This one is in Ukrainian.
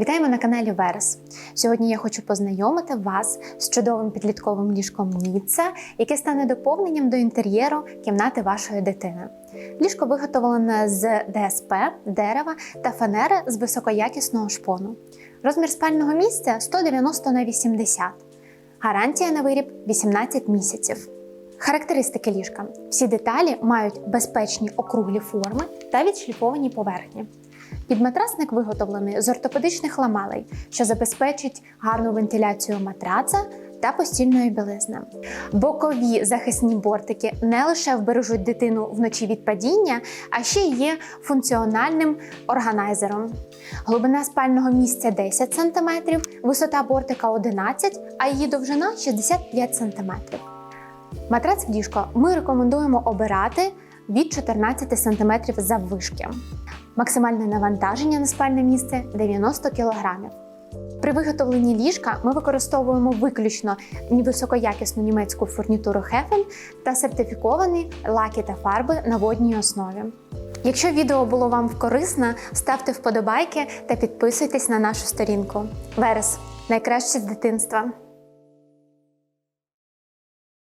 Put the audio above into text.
Вітаємо на каналі Верес. Сьогодні я хочу познайомити вас з чудовим підлітковим ліжком Міца, яке стане доповненням до інтер'єру кімнати вашої дитини. Ліжко виготовлене з ДСП, дерева та фанери з високоякісного шпону. Розмір спального місця 190 на 80. Гарантія на виріб 18 місяців. Характеристики ліжка: всі деталі мають безпечні округлі форми та відшліфовані поверхні. Підматрасник виготовлений з ортопедичних ламелей, що забезпечить гарну вентиляцію матраца та постільної білизни. Бокові захисні бортики не лише вбережуть дитину вночі від падіння, а ще є функціональним органайзером. Глибина спального місця 10 см, висота бортика 11 а її довжина 65 см. Матрац в ліжко ми рекомендуємо обирати від 14 см заввишки. Максимальне навантаження на спальне місце 90 кг. При виготовленні ліжка ми використовуємо виключно високоякісну німецьку фурнітуру Хефен та сертифіковані лаки та фарби на водній основі. Якщо відео було вам корисне, ставте вподобайки та підписуйтесь на нашу сторінку. Верес найкраще з дитинства.